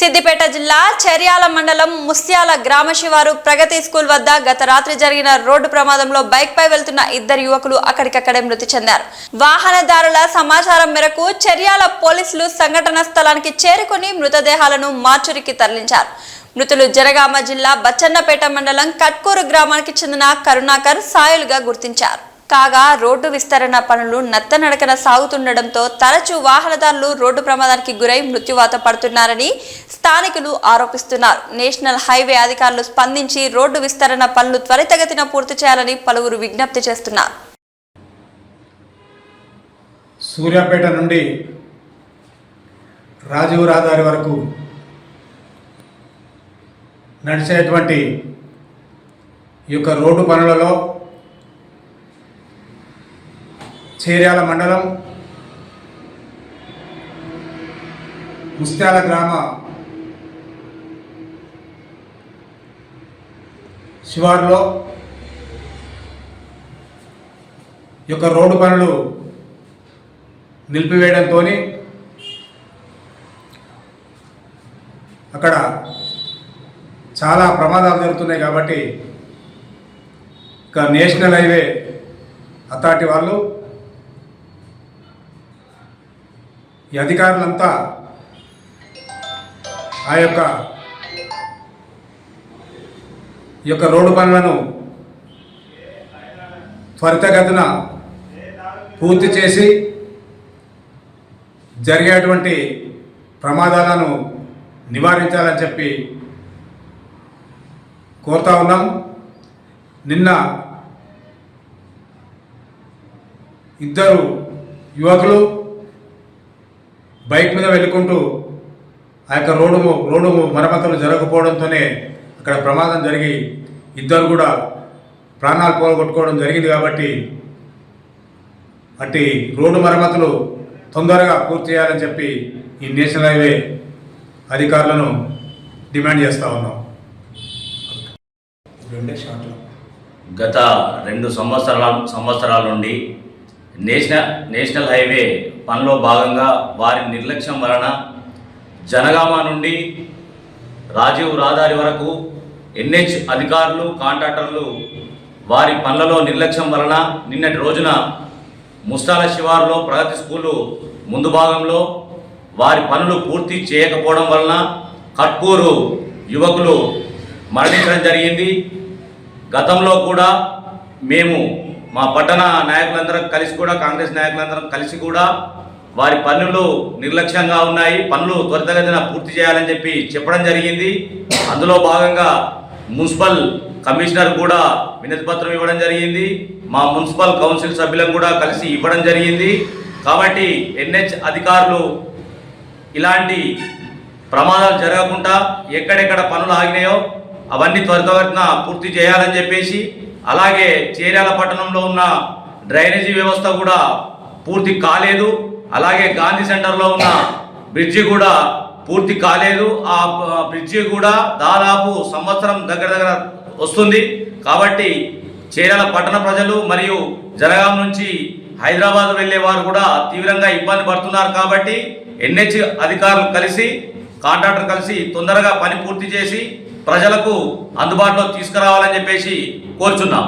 సిద్దిపేట జిల్లా చెర్యాల మండలం ముస్యాల గ్రామ శివారు ప్రగతి స్కూల్ వద్ద గత రాత్రి జరిగిన రోడ్డు ప్రమాదంలో బైక్ పై వెళ్తున్న ఇద్దరు యువకులు అక్కడికక్కడే మృతి చెందారు. వాహనదారుల సమాచారం మేరకు చెర్యాల పోలీసులు సంఘటన స్థలానికి చేరుకుని మృతదేహాలను మార్చురికి తరలించారు. మృతులు జనగామ జిల్లా బచ్చన్నపేట మండలం కట్కూరు గ్రామానికి చెందిన కరుణాకర్ సాయులుగా గుర్తించారు. కాగా రోడ్డు విస్తరణ పనులు నత్తనడకన సాగుతుండటంతో తరచూ వాహనదారులు రోడ్డు ప్రమాదానికి గురై మృత్యువాత పడుతున్నారని స్థానికులు ఆరోపిస్తున్నారు. నేషనల్ హైవే అధికారులు స్పందించి రోడ్డు విస్తరణ పనులు త్వరితగతిన పూర్తి చేయాలని పలువురు విజ్ఞప్తి చేస్తున్నారు. సూర్యాపేట నుండి రాజీవ్ రహదారి వరకు నడిచేటువంటి ఈ యొక్క రోడ్డు పనులలో చేర్యాల మండలం ముస్త్యాల గ్రామ శివారులో యొక్క రోడ్డు పనులు నిలిపివేయడంతో అక్కడ చాలా ప్రమాదాలు జరుగుతున్నాయి కాబట్టి ఇక నేషనల్ హైవే అథారిటీ వాళ్ళు ఈ అధికారులంతా ఆ యొక్క ఈ యొక్క రోడ్డు పనులను త్వరితగతిన పూర్తి చేసి జరిగేటువంటి ప్రమాదాలను నివారించాలని చెప్పి కోరుతా ఉన్నాం. నిన్న ఇద్దరు యువకులు బైక్ మీద వెళ్ళుకుంటూ ఆ యొక్క రోడ్డు రోడ్డు మరమ్మతులు జరగకపోవడంతోనే అక్కడ ప్రమాదం జరిగి ఇద్దరు కూడా ప్రాణాలు పోగొట్టుకోవడం జరిగింది కాబట్టి అట్టి రోడ్డు మరమ్మతులు తొందరగా పూర్తి చేయాలని చెప్పి ఈ నేషనల్ హైవే అధికారులను డిమాండ్ చేస్తూ ఉన్నాం. గత రెండు సంవత్సరాల సంవత్సరాల నుండి నేషనల్ నేషనల్ హైవే పనిలో భాగంగా వారి నిర్లక్ష్యం వలన జనగామ నుండి రాజీవ్ రహదారి వరకు ఎన్హెచ్ అధికారులు కాంట్రాక్టర్లు వారి పనులలో నిర్లక్ష్యం వలన నిన్నటి రోజున ముస్తాల శివారులో ప్రగతి స్కూలు ముందు భాగంలో వారి పనులు పూర్తి చేయకపోవడం వలన కట్కూరు యువకులు మరణించడం జరిగింది. గతంలో కూడా మేము మా పట్టణ నాయకులందరం కలిసి కూడా కాంగ్రెస్ నాయకులందరం కలిసి కూడా వారి పనులు నిర్లక్ష్యంగా ఉన్నాయి. పనులు త్వరితగతిన పూర్తి చేయాలని చెప్పి చెప్పడం జరిగింది. అందులో భాగంగా మున్సిపల్ కమిషనర్ కూడా వినతి పత్రం ఇవ్వడం జరిగింది. మా మున్సిపల్ కౌన్సిల్ సభ్యులను కూడా కలిసి ఇవ్వడం జరిగింది. కాబట్టి ఎన్హెచ్ అధికారులు ఇలాంటి ప్రమాదాలు జరగకుండా ఎక్కడెక్కడ పనులు ఆగినాయో అవన్నీ త్వరితగతిన పూర్తి చేయాలని చెప్పేసి అలాగే చేర్యాల పట్టణంలో ఉన్న డ్రైనేజీ వ్యవస్థ కూడా పూర్తి కాలేదు. అలాగే గాంధీ సెంటర్లో ఉన్న బ్రిడ్జి కూడా పూర్తి కాలేదు. ఆ బ్రిడ్జి కూడా దాదాపు సంవత్సరం దగ్గర దగ్గర వస్తుంది. కాబట్టి చేరాల పట్టణ ప్రజలు మరియు జనగాం నుంచి హైదరాబాద్ వెళ్ళే వారు కూడా తీవ్రంగా ఇబ్బంది పడుతున్నారు కాబట్టి ఎన్హెచ్ అధికారులు కలిసి కాంట్రాక్టర్ కలిసి తొందరగా పని పూర్తి చేసి ప్రజలకు అందుబాటులో తీసుకురావాలని చెప్పేసి కోరుచున్నాం.